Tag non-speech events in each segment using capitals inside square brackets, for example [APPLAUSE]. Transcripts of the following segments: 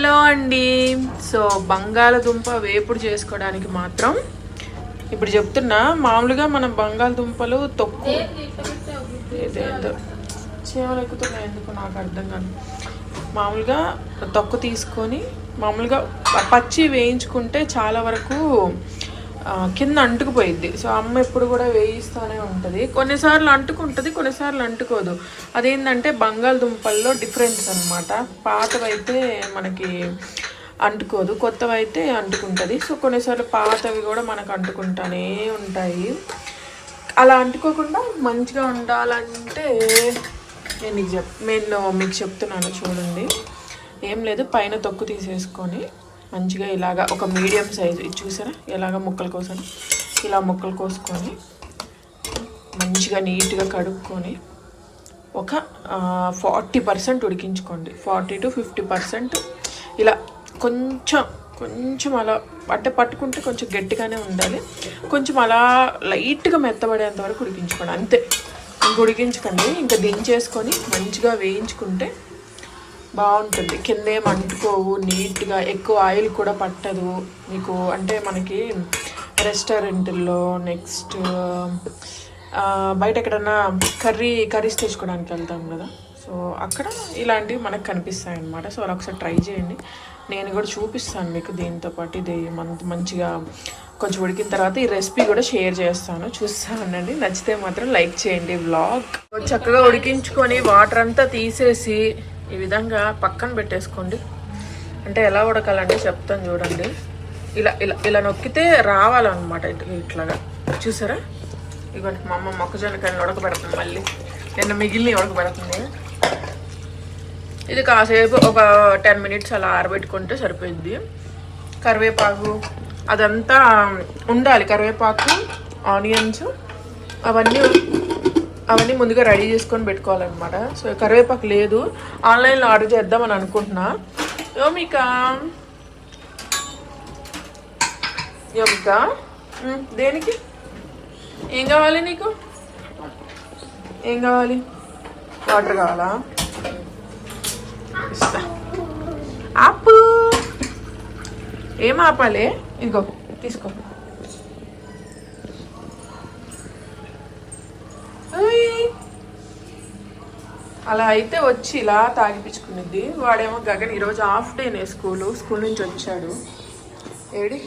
Hello అండి. So బంగాళదుంప వేపుడు చేసుకోవడానికి మాత్రం ఇప్పుడు చెప్తున్నా మామూలుగా మనం బంగాళదుంపలు తొక్కు ఏదేందో చీమలు ఎక్కుతున్నాయి ఎందుకు నాకు అర్థం కాదు. మామూలుగా తొక్కు తీసుకొని మామూలుగా పచ్చి వేయించుకుంటే చాలా వరకు కింద అంటుకుపోయిద్ది. సో అమ్మ ఎప్పుడు కూడా వేయిస్తూనే ఉంటుంది. కొన్నిసార్లు అంటుకుంటుంది కొన్నిసార్లు అంటుకోదు. అదేంటంటే బంగాళదుంపల్లో డిఫరెన్స్ అనమాట పాతవైతే మనకి అంటుకోదు కొత్తవైతే అంటుకుంటుంది. సో కొన్నిసార్లు పాతవి కూడా మనకు అంటుకుంటానే ఉంటాయి. అలా అంటుకోకుండా మంచిగా ఉండాలంటే నేను చెప్ నేను మీకు చెప్తున్నాను చూడండి. ఏం లేదు పైన తొక్కు తీసేసుకొని మంచిగా ఇలాగా ఒక మీడియం సైజు ఇది చూసారా? ఇలాగ ముక్కలు కోసాను. ఇలా ముక్కలు కోసుకొని మంచిగా నీట్గా కడుక్కొని ఒక ఫార్టీ పర్సెంట్ ఉడికించుకోండి. ఫార్టీ టు ఫిఫ్టీ పర్సెంట్ ఇలా కొంచెం కొంచెం అలా అంటే పట్టుకుంటే కొంచెం గట్టిగానే ఉండాలి. కొంచెం అలా లైట్గా మెత్తబడేంత వరకు ఉడికించుకోండి. అంతే. ఇంక ఉడికించకండి. ఇంకా దించేసుకొని మంచిగా వేయించుకుంటే బాగుంటుంది. కింద ఏం అంటుకోవు నీట్గా ఎక్కువ ఆయిల్ కూడా పట్టదు. మీకు అంటే మనకి రెస్టారెంట్లో నెక్స్ట్ బయట ఎక్కడన్నా కర్రీ కర్రీస్ తెచ్చుకోవడానికి వెళ్తాం కదా. సో అక్కడ ఇలాంటివి మనకు కనిపిస్తాయి అన్నమాట సో అలా ఒకసారి ట్రై చేయండి. నేను కూడా చూపిస్తాను మీకు దీంతో పాటు ఇది మన మంచిగా కొంచెం ఉడికిన తర్వాత ఈ రెసిపీ కూడా షేర్ చేస్తాను. చూస్తా ఉండండి నచ్చితే మాత్రం లైక్ చేయండి వ్లాగ్. చక్కగా ఉడికించుకొని వాటర్ అంతా తీసేసి ఈ విధంగా పక్కన పెట్టేసుకోండి. అంటే ఎలా ఉడకాలంటే చెప్తాను చూడండి. ఇలా ఇలా ఇలా నొక్కితే రావాలన్నమాట ఇట్లాగా. చూసారా? ఇవ్వండి మా అమ్మ మొక్కజొన్న కానీ ఉడకబెడుతుంది మళ్ళీ. నిన్న మిగిలిన ఉడకబెడుతుంది. ఇది కాసేపు ఒక టెన్ మినిట్స్ అలా ఆరబెట్టుకుంటే సరిపోయింది. కరివేపాకు అదంతా ఉండాలి. కరివేపాకు ఆనియన్స్ అవన్నీ అవన్నీ ముందుగా రెడీ చేసుకొని పెట్టుకోవాలన్నమాట. సో కరివేపాకు లేదు. ఆన్లైన్లో ఆర్డర్ చేద్దామని అనుకుంటున్నా. యోమిక యోమిక దేనికి? ఏం కావాలి నీకు? ఏం కావాలి? వాటర్ కావాలా? ఇస్తా. ఆపు. ఏం ఆపాలి? ఇదిగో తీసుకో. అలా అయితే వచ్చి ఇలా తాగిపించుకునిద్ది వాడేమో గగన్ ఈరోజు హాఫ్ డేనే స్కూలు స్కూల్ నుంచి వచ్చాడు. ఏడి?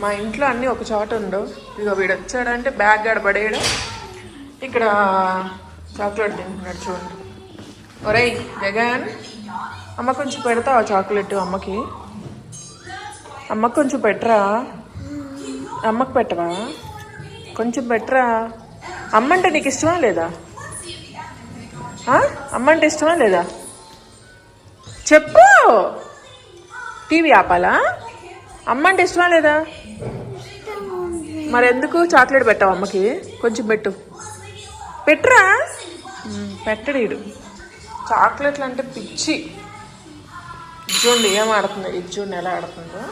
మా ఇంట్లో అన్నీ ఒక చోట ఉండవు. ఇక వీడు వచ్చాడంటే బ్యాగ్ గడబడేయడం ఇక్కడ చాక్లెట్ తింటున్నాడు చూడండి ఒరేయ్ గగన్. అమ్మ కొంచెం పెడతావా చాక్లెట్ అమ్మకి? అమ్మకి కొంచెం పెట్టరా? అమ్మకి పెట్టవా? కొంచెం పెట్టరా? అమ్మ అంటే నీకు ఇష్టమా లేదా? అమ్మ అంటే ఇష్టమా లేదా? చెప్పు! టీవీ ఆపాలా? అమ్మ అంటే ఇష్టమా లేదా? మరి ఎందుకు చాక్లెట్ పెట్టావు అమ్మకి? కొంచెం పెట్టు. పెట్టురా? పెట్టడీడు చాక్లెట్లు అంటే పిచ్చి. చూడండి ఏం ఆడుతుంది? ఇది చూడండి ఎలా ఆడుతుందో.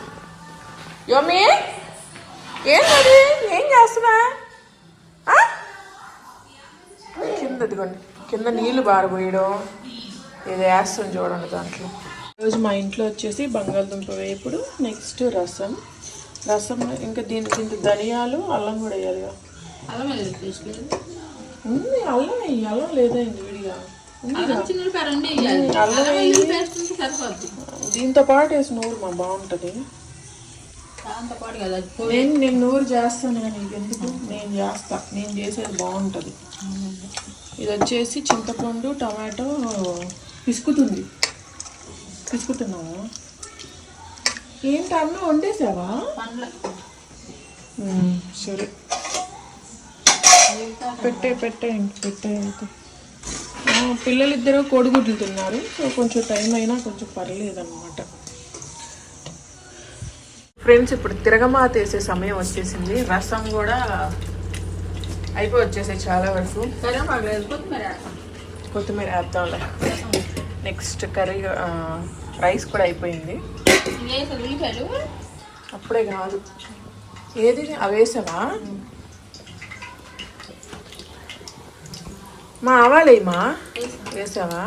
యోమి! ఏంటది ఏం చేస్తున్నా కింద ఇదిగోండి. కింద నీళ్ళు బారబోయడం ఇది వేస్తుంది చూడండి దాంట్లో. ఈరోజు మా ఇంట్లో వచ్చేసి బంగాళదుంప వేపుడు నెక్స్ట్ రసం. రసం ఇంకా దీని దీంట్లో ధనియాలు అల్లం కూడా వేయాలిగా అల్లం లేదు. ఉంది అల్లం వేయి అల్లం లేదండి విడిగా. అల్లం వేయాలి. దీంతో పాటు వేసి నూరు మా బాగుంటుంది. కదా నేను నేను నూరు చేస్తాను కానీ ఎందుకు నేను చేస్తా. నేను చేసేది బాగుంటుంది. ఇది వచ్చేసి చింతపండు టమాటో పిసుకుతుంది. పిసుకుతున్నావా? ఏంటి అన్నం వండేసావా? సరే. పెట్టే పెట్టే పెట్టే. అయితే పిల్లలిద్దరూ కోడిగుడ్లు తిన్నారు సో కొంచెం టైం అయినా కొంచెం పర్లేదు అనమాట ఫ్రెండ్స్ ఇప్పుడు తిరగమాత వేసే సమయం వచ్చేసింది. రసం కూడా అయిపోయి వచ్చేసాయి చాలా వరకు. కొత్తిమీర వేద్దాంలే. నెక్స్ట్ కర్రీ రైస్ కూడా అయిపోయింది. అప్పుడే కాదు. ఏది? అవేసావా మా ఆవాలేమా వేసావా?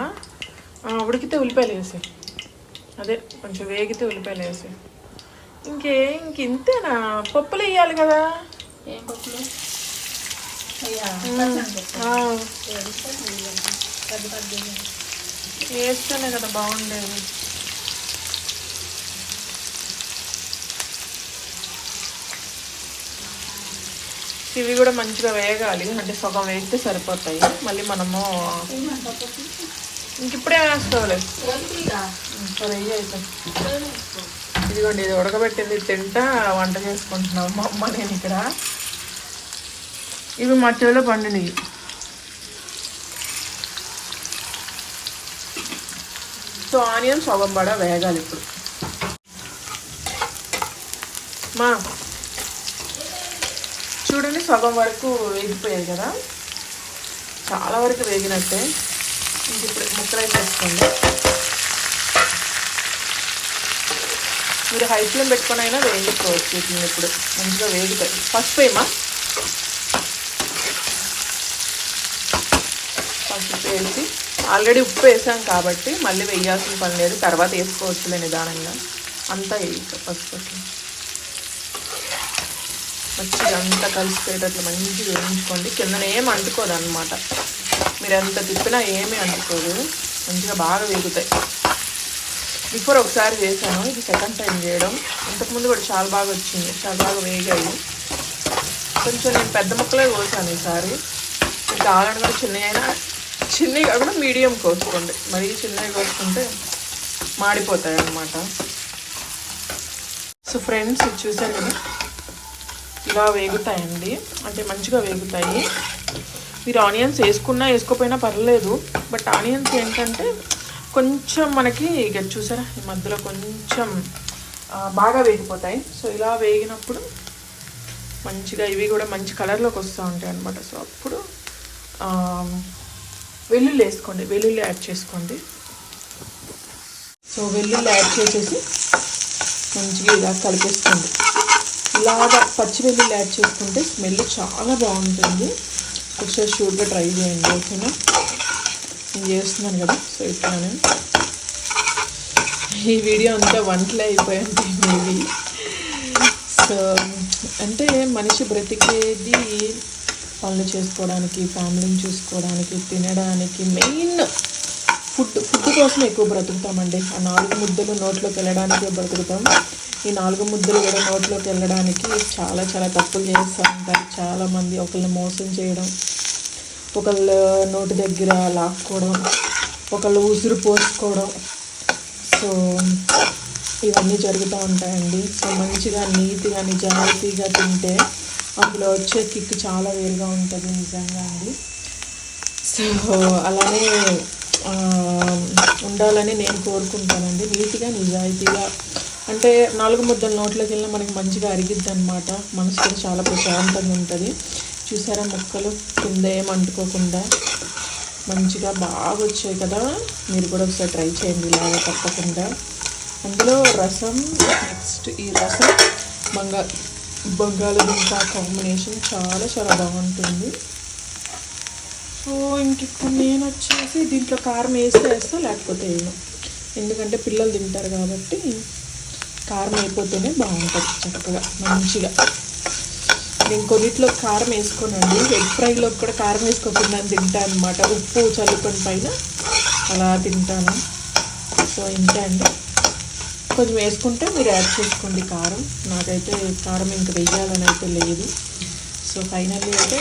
ఉడికితే ఉల్లిపాయలు వేసాయి. అదే కొంచెం వేగితే ఉల్లిపాయలు వేసి ఇంకే ఇంక ఇంతేనా పప్పులు వేయాలి కదా. ఏం పప్పులు? వేస్తేనే కదా బాగుండేది. ఇవి కూడా మంచిగా వేగాలి అంటే సగం వేగితే సరిపోతాయి. మళ్ళీ మనము ఇంక ఇప్పుడే వేసుకోవాలి అయితే. ఇదిగోండి ఇది ఉడకబెట్టింది తింటా వంట చేసుకుంటున్నాం మా అమ్మ నేను ఇక్కడ. ఇవి మట్టిలో పండినవి. సో ఆనియన్ సగం పడ వేగాలి ఇప్పుడు. మా చూడండి సగం వరకు వేగిపోయాయి కదా. చాలా వరకు వేగినట్టే. ఇంక ఇప్పుడు ముక్కలు వేసుకోండి. మీరు హై ఫ్లేమ్ పెట్టుకొని అయినా వేయించుకోవచ్చు ఇప్పుడు. మంచిగా వేగుతాయి. పసుపు ఏమా ఉప్పు వేసి ఆల్రెడీ ఉప్పు వేసాం కాబట్టి మళ్ళీ వేయాల్సిన పని లేదు. తర్వాత వేసుకోవచ్చులే నిదానంగా. అంతా వేయక పసుపు మంచిగా అంతా కలిసిపోయేటట్లు మంచిగా వేయించుకోండి. కిందన ఏం అంటుకోదు అనమాట మీరు ఎంత తిప్పినా ఏమీ అంటుకోదు. మంచిగా బాగా వేగుతాయి. బిఫోర్ ఒకసారి చేశాను ఇది సెకండ్ టైం చేయడం ఇంతకుముందు కూడా చాలా బాగా వచ్చింది. చాలా బాగా వేగాయి. కొంచెం నేను పెద్ద ముక్కలే కోసాను ఈసారి. మీకు కావాలని కూడా అయినా చిన్నవి కాకుండా మీడియం కోసుకోండి. మరీ చిన్నవి కోసుకుంటే మాడిపోతాయి అన్నమాట సో ఫ్రెండ్స్ ఇది చూసారు కదా? ఇలా వేగుతాయండి. అంటే మంచిగా వేగుతాయి. మీరు ఆనియన్స్ వేసుకున్నా వేసుకోపోయినా పర్లేదు. బట్ ఆనియన్స్ ఏంటంటే కొంచెం మనకి ఇక చూసారా? ఈ మధ్యలో కొంచెం బాగా వేగిపోతాయి. సో ఇలా వేగినప్పుడు మంచిగా ఇవి కూడా మంచి కలర్లోకి వస్తూ ఉంటాయి అనమాట సో అప్పుడు వెల్లుల్లి వేసుకోండి వెల్లుల్లి యాడ్ చేసుకోండి. సో వెల్లుల్లి యాడ్ చేసేసి మంచిగా ఇలా కలిపేసుకోండి. ఇలాగా పచ్చి వెల్లుల్లి యాడ్ చేసుకుంటే స్మెల్ చాలా బాగుంటుంది. ఒకసారి షూర్గా ట్రై చేయండి ఓకేనా? నేను చేస్తున్నాను కదా సో ఇట్లానే. ఈ వీడియో అంతా వంటలే అయిపోయింది మేబీ. సో అంటే మనిషి బ్రతికేది పనులు చేసుకోవడానికి ఫ్యామిలీని చూసుకోవడానికి తినడానికి మెయిన్ ఫుడ్ ఫుడ్ కోసం ఎక్కువ బ్రతుకుతామండి. ఆ నాలుగు ముద్దలు నోట్లోకి వెళ్ళడానికే బ్రతుకుతాం. ఈ నాలుగు ముద్దలు కూడా నోట్లోకి వెళ్ళడానికి చాలా చాలా తప్పులు చేస్తూ ఉంటారు. చాలామంది ఒకళ్ళని మోసం చేయడం ఒకళ్ళు నోటి దగ్గర లాక్కోవడం ఒకళ్ళు ఉసురు పోసుకోవడం. సో ఇవన్నీ జరుగుతూ ఉంటాయండి. సో మంచిగా నీట్గా నిజాయితీగా తింటే అందులో వచ్చే కిక్ చాలా వేరుగా ఉంటుంది నిజంగా అండి. సో అలానే ఉండాలని నేను కోరుకుంటానండి. నీట్గా నిజాయితీగా అంటే నాలుగు ముద్దల నోట్లోకి వెళ్ళినా మనకి మంచిగా అరిగిద్ది అనమాట మనసు కూడా చాలా ప్రశాంతంగా ఉంటుంది. చూసారా ముక్కలు? కింద ఏం అంటుకోకుండా మంచిగా బాగా వచ్చాయి కదా. మీరు కూడా ఒకసారి ట్రై చేయండి ఇలాగా తప్పకుండా. అందులో రసం నెక్స్ట్ ఈ రసం మంగ బంగాళదుంప కాంబినేషన్ చాలా చాలా బాగుంటుంది సో ఇంక ఇప్పుడు నేను వచ్చేసి దీంట్లో కారం వేస్తే వేస్తా లేకపోతే వేయను. ఎందుకంటే పిల్లలు తింటారు కాబట్టి కారం అయిపోతేనే బాగుంటుంది చక్కగా మంచిగా. నేను కొన్నిట్లో కారం వేసుకోనండి. ఎగ్ ఫ్రైలో కూడా కారం వేసుకోకుండా తింటాను అనమాట ఉప్పు చల్లుకొని పైన అలా తింటాను. సో ఇంతే అండి. కొంచెం వేసుకుంటే మీరు యాడ్ చేసుకోండి కారం. నాకైతే కారం ఇంకా వేయాలని అయితే లేదు. సో ఫైనల్లీ అయితే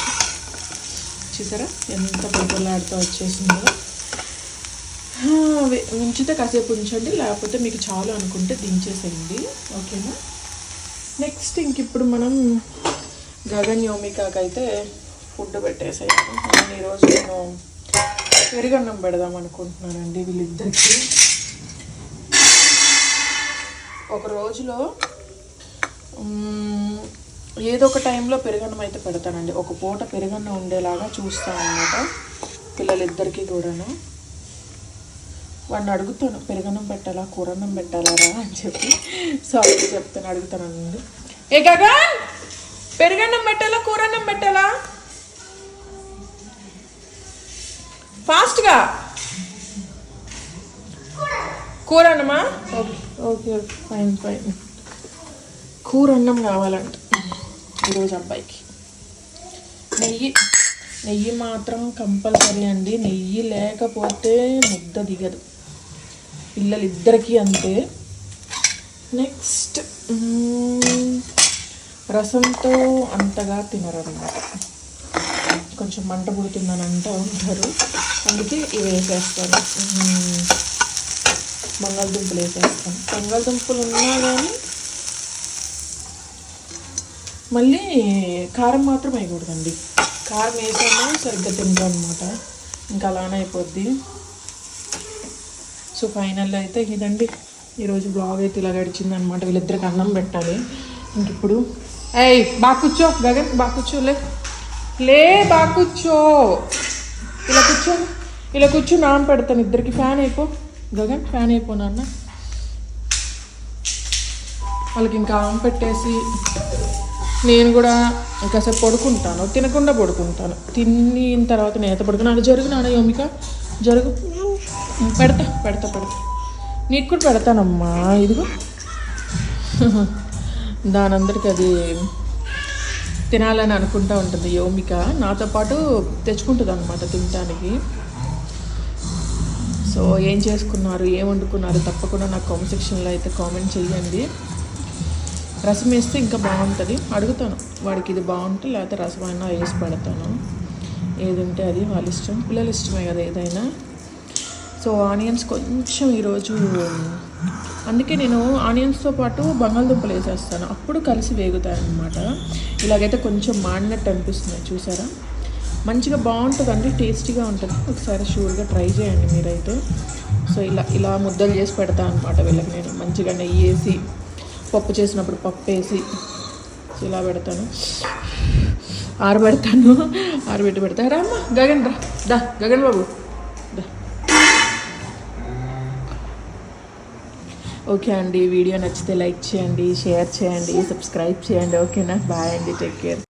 చూసారా ఎంత పొగలాడుతూ వచ్చేసిందో. ఉంచితే కాసేపు ఉంచండి లేకపోతే మీకు చాలు అనుకుంటే దించేసేయండి. ఓకేనా? నెక్స్ట్ ఇంక ఇప్పుడు మనం గగన్ యోమికాకైతే ఫుడ్ పెట్టేసేయాలి. ఈరోజు నేను పెరుగన్నం పెడదాం అనుకుంటున్నానండి వీళ్ళిద్దరికి. ఒక రోజులో ఏదో ఒక టైంలో పెరుగన్నం అయితే పెడతానండి. ఒక పూట పెరుగన్నం ఉండేలాగా చూస్తాను అనమాట పిల్లలిద్దరికీ కూడాను. వాడిని అడుగుతాను పెరుగన్నం పెట్టాలా? కూరన్నం పెట్టాలారా అని చెప్పి. సారీ చెప్తాను అడుగుతానండి ఏ గగన్! పెరుగన్నం పెట్టాలా? కూరన్నం పెట్టాలా? ఫాస్ట్గా కూర అన్నమా? Okay okay fine fine. కూర అన్నం కావాలంట ఈరోజు అబ్బాయికి. నెయ్యి నెయ్యి మాత్రం కంపల్సరీ అండి. నెయ్యి లేకపోతే ముద్ద దిగదు. పిల్లలిద్దరికీ అంతే. నెక్స్ట్ రసంతో అంతగా తినరన్నమాట. కొంచెం మంట పుడుతుందని అంటూ ఉంటారు అందుకే ఇవి వేసేస్తాను. బంగాళదుంపలు వేసేస్తాను బంగాళదుంపలు ఉన్నా కానీ మళ్ళీ కారం మాత్రం వేయకూడదండి. కారం వేసామో సరిగ్గా తింటాం అనమాట ఇంకా అలానే అయిపోద్ది. సో ఫైనల్లో అయితే ఇదండి. ఈరోజు బ్లాగ్ అయితే ఇలా గడిచింది అనమాట వీళ్ళిద్దరికి అన్నం పెట్టాలి. ఇంక ఇప్పుడు ఏయ్ బా కూర్చో గగన్ బా కూర్చో లే. లే కూర్చో. ఇలా కూర్చో. ఇలా కూర్చో నాన్ పెడతాను ఇద్దరికి. ఫ్యాన్ అయిపో. గగన్ ఫ్యాన్ అయిపో వాళ్ళకి ఇంకా ఆమె పెట్టేసి నేను కూడా ఇంకాసేపు పడుకుంటాను. తినకుండా పడుకుంటాను. తిన్న తర్వాత నేత పడుకున్నాను జరుగు నాన్న యోమిక? జరుగు. పెడతా పెడతా పెడతా. నీకు కూడా పెడతానమ్మా ఇదిగో. [LAUGHS] దానందరికి అది తినాలని అనుకుంటా ఉంటుంది యోమిక. నాతో పాటు తెచ్చుకుంటుంది అనమాట తినటానికి. సో ఏం చేసుకున్నారు ఏం వండుకున్నారు తప్పకుండా నాకు కామెంట్ సెక్షన్లో అయితే కామెంట్ చేయండి రసం వేస్తే ఇంకా బాగుంటుంది. అడుగుతాను వాడికి ఇది బాగుంటే లేకపోతే రసం అయినా వేసి పెడతాను. ఏది ఉంటే అది వాళ్ళ ఇష్టం పిల్లలు ఇష్టమే కదా ఏదైనా. సో ఆనియన్స్ కొంచెం ఈరోజు అందుకే నేను ఆనియన్స్తో పాటు బంగాళదుంపలు వేసేస్తాను. అప్పుడు కలిసి వేగుతాయి అన్నమాట ఇలాగైతే కొంచెం మాడినట్టు అనిపిస్తుంది చూసారా? మంచిగా బాగుంటుందండి టేస్టీగా ఉంటుంది. ఒకసారి షూర్గా ట్రై చేయండి మీరైతే. సో ఇలా ఇలా ముద్దలు చేసి పెడతాను అనమాట వీళ్ళకి నేను. మంచిగా నెయ్యి వేసి పప్పు చేసినప్పుడు పప్పు వేసి సో ఇలా పెడతాను. ఆరబెడతాను ఆరబెట్టి పెడతా. రామ్మా గగన్ రా. దా గగన్ బాబు. దా. ఓకే అండి వీడియో నచ్చితే లైక్ చేయండి షేర్ చేయండి సబ్స్క్రైబ్ చేయండి. ఓకేనా? బాయ్ అండి టేక్ కేర్.